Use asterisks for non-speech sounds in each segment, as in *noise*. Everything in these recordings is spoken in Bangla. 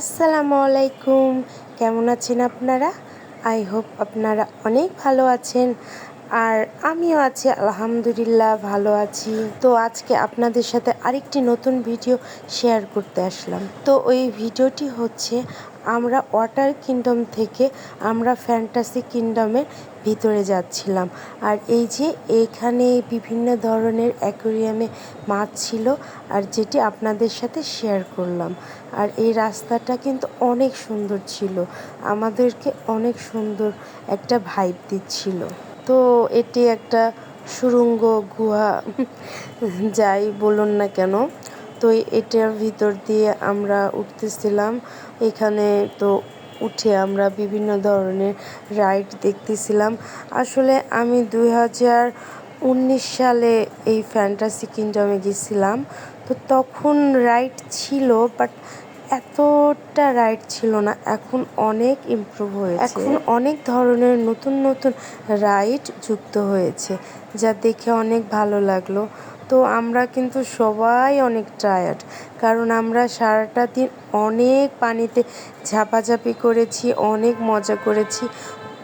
আসসালামু আলাইকুম। কেমন আছেন আপনারা? আই হোপ আপনারা অনেক ভালো আছেন। আর আমিও আছি, আলহামদুলিল্লাহ ভালো আছি। তো আজকে আপনাদের সাথে আরেকটি নতুন ভিডিও শেয়ার করতে আসলাম। তো ওই ভিডিওটি হচ্ছে, আমরা ওয়াটার কিংডম থেকে আমরা ফ্যান্টাসি কিংডমের ভিতরে যাচ্ছিলাম। আর এই যে এখানে বিভিন্ন ধরনের অ্যাকোরিয়ামে মাছ ছিল, আর যেটি আপনাদের সাথে শেয়ার করলাম। আর এই রাস্তাটা কিন্তু অনেক সুন্দর ছিল। আমাদেরকে অনেক সুন্দর একটা ভাইব দিচ্ছিল। তো এটি একটা সুড়ঙ্গ গুহা, যাই বলুন না কেন। তো এটার ভিতর দিয়ে আমরা উঠতেছিলাম। এখানে তো উঠে আমরা বিভিন্ন ধরনের রাইড দেখতেছিলাম। আসলে আমি দুই হাজার উনিশ সালে এই ফ্যান্টাসি কিংডমে গেছিলাম। তো তখন রাইড ছিল, বাট এতটা রাইড ছিল না। এখন অনেক ইমপ্রুভ হয়েছে। এখন অনেক ধরনের নতুন নতুন রাইড যুক্ত হয়েছে যা দেখে অনেক ভালো লাগল। তো আমরা কিন্তু সবাই অনেক টায়ার্ড কারণ আমরা সারাটা দিন অনেক পানিতে ঝাপাঝাপি করেছি অনেক মজা করেছি।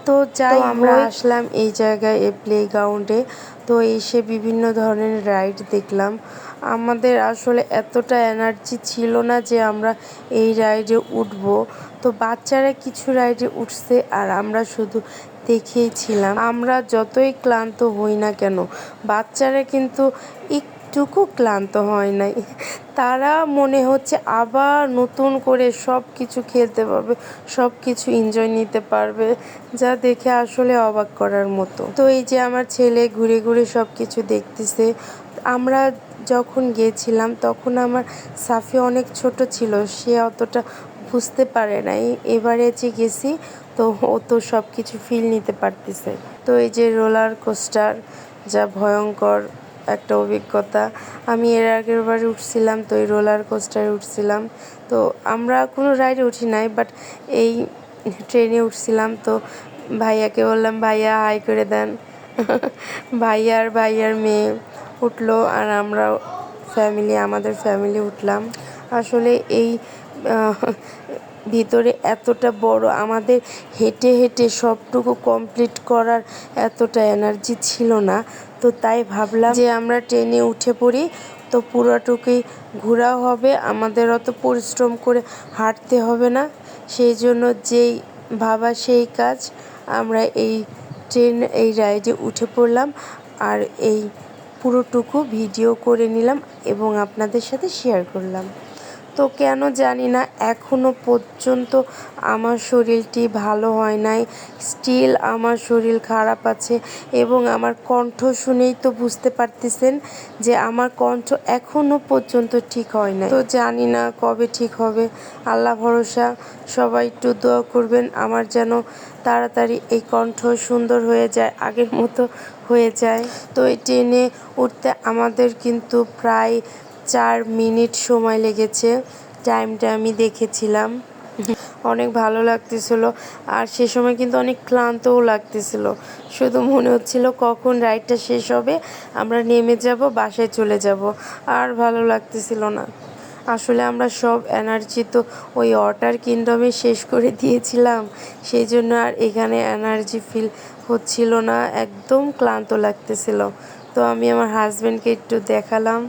তো যাই আমরা আসলাম এই জায়গায় এই প্লে গ্রাউন্ডে তো এসে বিভিন্ন ধরনের রাইড দেখলাম। আমাদের আসলে এতটা এনার্জি ছিল না যে আমরা এই রাইডে উঠব। তো বাচ্চারা কিছু রাইডে উঠছে আর আমরা শুধু দেখেই ছিলাম। আমরা যতই ক্লান্ত হই না কেন, বাচ্চারা কিন্তু একটুকু ক্লান্ত হয় নাই। তারা মনে হচ্ছে আবার নতুন করে সব কিছু খেলতে পারবে সব কিছু এনজয় নিতে পারবে, যা দেখে আসলে অবাক করার মতো। তো এই যে আমার ছেলে ঘুরে ঘুরে সব কিছু দেখতেছে, আমরা যখন গিয়েছিলাম, তখন আমার সাফি অনেক ছোট ছিল, সে অতটা বুঝতে পারে নাই। এবারে যে গেছি, তো ও তো সব কিছু ফিল নিতে পারতেছে। তো এই যে রোলার কোস্টার যা ভয়ঙ্কর একটা অভিজ্ঞতা। আমি এর আগের বার উঠছিলাম, তো এই রোলার কোস্টারে উঠছিলাম। তো আমরা কোনো রাইডে উঠি নাই বাট এই ট্রেনে উঠছিলাম, তো ভাইয়াকে বললাম, ভাইয়া হাই করে দেন। *laughs* ভাইয়ার ভাইয়ার মেয়ে। উঠল আর আমরা ফ্যামিলি আমাদের ফ্যামিলি উঠলাম। আসলে এই ভিতরে এতটা বড় আমাদের হেঁটে হেঁটে সবটুকু কমপ্লিট করার এতটা এনার্জি ছিল না। তো তাই ভাবলাম যে আমরা ট্রেনে উঠে পড়ি, তো পুরোটুকুই ঘোরাও হবে। আমাদের অত পরিশ্রম করে হাঁটতে হবে না। সেই জন্য যেই ভাবা সেই কাজ, আমরা এই ট্রেন, এই রাইডে উঠে পড়লাম। আর এই পুরোটুকু ভিডিও করে নিলাম এবং আপনাদের সাথে শেয়ার করলাম। তো কেন জানি না এখনও পর্যন্ত আমার শরীরটি ভালো হয় নাই স্টিল আমার শরীর খারাপ আছে এবং আমার কণ্ঠ শুনেই তো বুঝতে পারতেছেন যে আমার কণ্ঠ এখনও পর্যন্ত ঠিক হয় নাই। তো জানি না কবে ঠিক হবে, আল্লাহ ভরসা, সবাই একটু দোয়া করবেন, আমার যেন তাড়াতাড়ি এই কণ্ঠ সুন্দর হয়ে যায় আগের মতো হয়ে যায়। তো এই ট্রেনে উঠতে আমাদের কিন্তু প্রায় চার মিনিট সময় লেগেছে। টাইমটা আমি দেখেছিলাম। অনেক ভালো লাগতেছিল। আর সে সময় কিন্তু অনেক ক্লান্তও লাগতেছিল। শুধু মনে হচ্ছিল কখন রাইডটা শেষ হবে, আমরা নেমে যাব, বাসায় চলে যাব। আর ভালো লাগতেছিল না। আসলে আমরা সব এনার্জি তো ওই ওয়াটার কিংডমে শেষ করে দিয়েছিলাম। সেই জন্য আর এখানে এনার্জি ফিল হচ্ছিল না, একদম ক্লান্ত লাগতেছিল। তো আমি আমার হাজব্যান্ডকে একটু দেখালাম।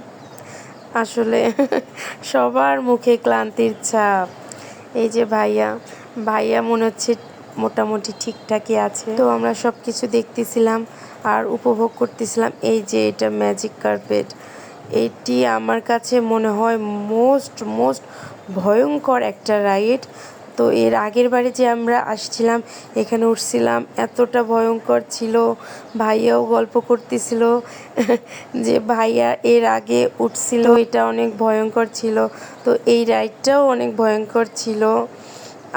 আসলে *laughs* সবার মুখে ক্লান্তির ছাপ। এই যে ভাইয়া ভাইয়া মনে হচ্ছে মোটামুটি ঠিকঠাকই আছে। তো আমরা সব কিছু দেখতেছিলাম আর উপভোগ করতেছিলাম। এই যে এটা ম্যাজিক কার্পেট এটি আমার কাছে মনে হয় মোস্ট মোস্ট ভয়ঙ্কর একটা রাইড তো এর আগের বারে যে আমরা আসছিলাম, এখানে উঠছিলাম, এতটা ভয়ঙ্কর ছিল। ভাইয়াও গল্প করতেছিল *laughs* যে ভাইয়া এর আগে উঠছিল। এটা অনেক ভয়ঙ্কর ছিল। তো এই রাইডটাও অনেক ভয়ঙ্কর ছিল।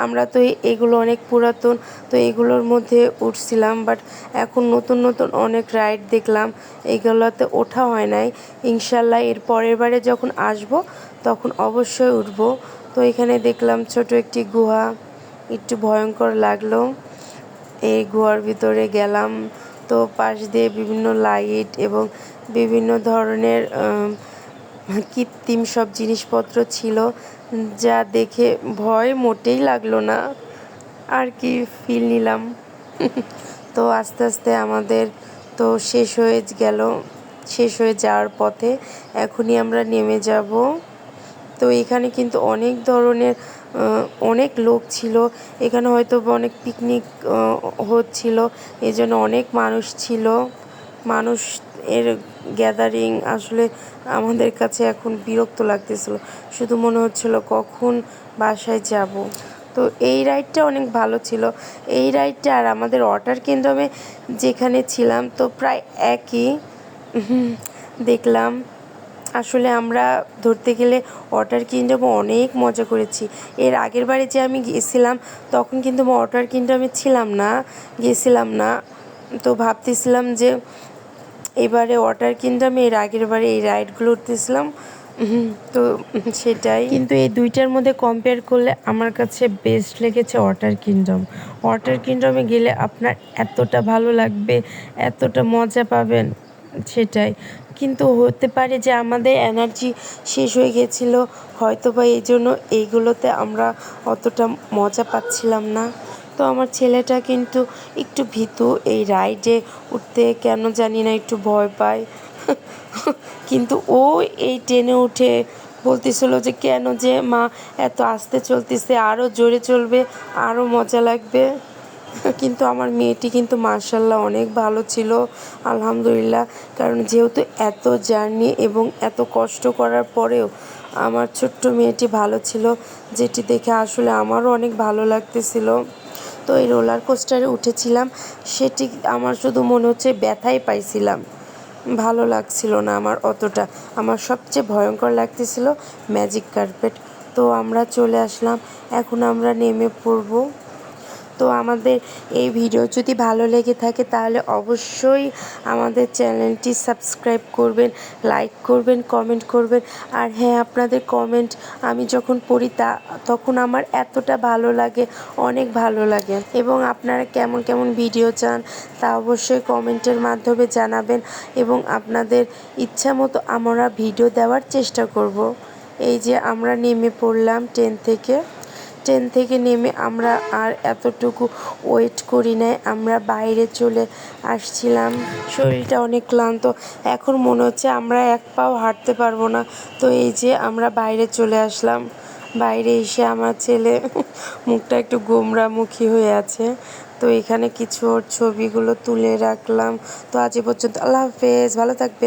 আমরা তো এগুলো অনেক পুরাতন, তো এগুলোর মধ্যে উঠছিলাম বাট এখন নতুন নতুন অনেক রাইড দেখলাম। এইগুলোতে ওঠা হয় নাই। ইনশাল্লাহ এর পরের বারে যখন আসব, তখন অবশ্যই উঠব। তো এখানে দেখলাম ছোট একটি গুহা, একটু ভয়ঙ্কর লাগল। এই গুহার ভিতরে গেলাম। তো পাশ দিয়ে বিভিন্ন লাইট এবং বিভিন্ন ধরনের কৃত্রিম সব জিনিসপত্র ছিল, যা দেখে ভয় মোটেই লাগল না। আর কি ফিল নিলাম। *laughs* তো আস্তে আস্তে আমাদের তো শেষ হয়ে গেল, শেষ হয়ে যাওয়ার পথে এখনই আমরা নেমে যাব। তো এখানে কিন্তু অনেক ধরনের অনেক লোক ছিল, এখানে হয়তো অনেক পিকনিক হচ্ছিল এই জন্য অনেক মানুষ ছিল। মানুষ এর গ্যাদারিং আসলে আমাদের কাছে এখন বিরক্ত লাগতেছিল। শুধু মনে হচ্ছিল কখন বাসায় যাব। তো এই রাইডটা অনেক ভালো ছিল। এই রাইডটা আর আমাদের ওয়াটার কিংডমে যেখানে ছিলাম, তো প্রায় একই। দেখলাম। আসলে আমরা ধরতে গেলে ওয়াটার কিংডমে অনেক মজা করেছি। এর আগের বারে যে আমি গিয়েছিলাম, তখন কিন্তু আমি ওয়াটার কিংডমে ছিলাম না, গিয়েছিলাম না। তো ভাবতেছিলাম যে এবারে ওয়াটার কিংডমে এর আগের বারে এই রাইডগুলো উঠতেছিলাম। তো সেটাই। কিন্তু এই দুইটার মধ্যে কম্পেয়ার করলে আমার কাছে বেস্ট লেগেছে ওয়াটার কিংডম ওয়াটার কিংডমে গেলে আপনার এতটা ভালো লাগবে, এতটা মজা পাবেন, সেটাই। কিন্তু হতে পারে যে আমাদের এনার্জি শেষ হয়ে গেছিল হয়তো বা এই জন্য এইগুলোতে আমরা অতটা মজা পাচ্ছিলাম না। তো আমার ছেলেটা কিন্তু একটু ভীতু এই রাইডে উঠতে কেন জানি না একটু ভয় পায়। *laughs* কিন্তু ও এই ট্রেনে উঠে বলতেছিল যে কেন যে মা এত আস্তে চলতেছে আরও জোরে চলবে আরও মজা লাগবে। *laughs* কিন্তু আমার মেয়েটি কিন্তু মার্শাল্লাহ অনেক ভালো ছিল, আলহামদুলিল্লাহ। কারণ যেহেতু এত জার্নি এবং এত কষ্ট করার পরেও আমার ছোট্ট মেয়েটি ভালো ছিল, যেটি দেখে আসলে আমারও অনেক ভালো লাগতেছিল। তো এই রোলার কোস্টারে উঠেছিলাম। সেটি আমার শুধু মনে হচ্ছে ব্যথাই পাইছিলাম। ভালো লাগছিল না আমার অতটা। আমার সবচেয়ে ভয়ঙ্কর লাগতেছিল ম্যাজিক কার্পেট তো আমরা চলে আসলাম। এখন আমরা নেমে পড়ব। তো আমাদের এই ভিডিও যদি ভালো লেগে থাকে তাহলে অবশ্যই আমাদের চ্যানেলটি সাবস্ক্রাইব করবেন, লাইক করবেন, কমেন্ট করবেন। আর হ্যাঁ আপনাদের কমেন্ট আমি যখন পড়ি তা, তখন আমার এতটা ভালো লাগে, অনেক ভালো লাগে। এবং আপনারা কেমন কেমন ভিডিও চান তা অবশ্যই কমেন্টের মাধ্যমে জানাবেন এবং আপনাদের ইচ্ছা মতো আমরা ভিডিও দেওয়ার চেষ্টা করব। এই যে আমরা নেমে পড়লাম ট্রেন থেকে। ট্রেন থেকে নেমে আমরা আর এতটুকু ওয়েট করি নাই, আমরা বাইরে চলে আসছিলাম। শরীরটা অনেক ক্লান্ত। এখন মনে হচ্ছে আমরা এক পাও হাঁটতে পারব না। তো এই যে আমরা বাইরে চলে আসলাম। বাইরে এসে আমার ছেলে *laughs* মুখটা একটু গোমরামুখী হয়ে আছে। তো এখানে কিছু ওর ছবিগুলো তুলে রাখলাম। তো আজ পর্যন্ত। আল্লাহ হাফেজ। ভালো থাকবে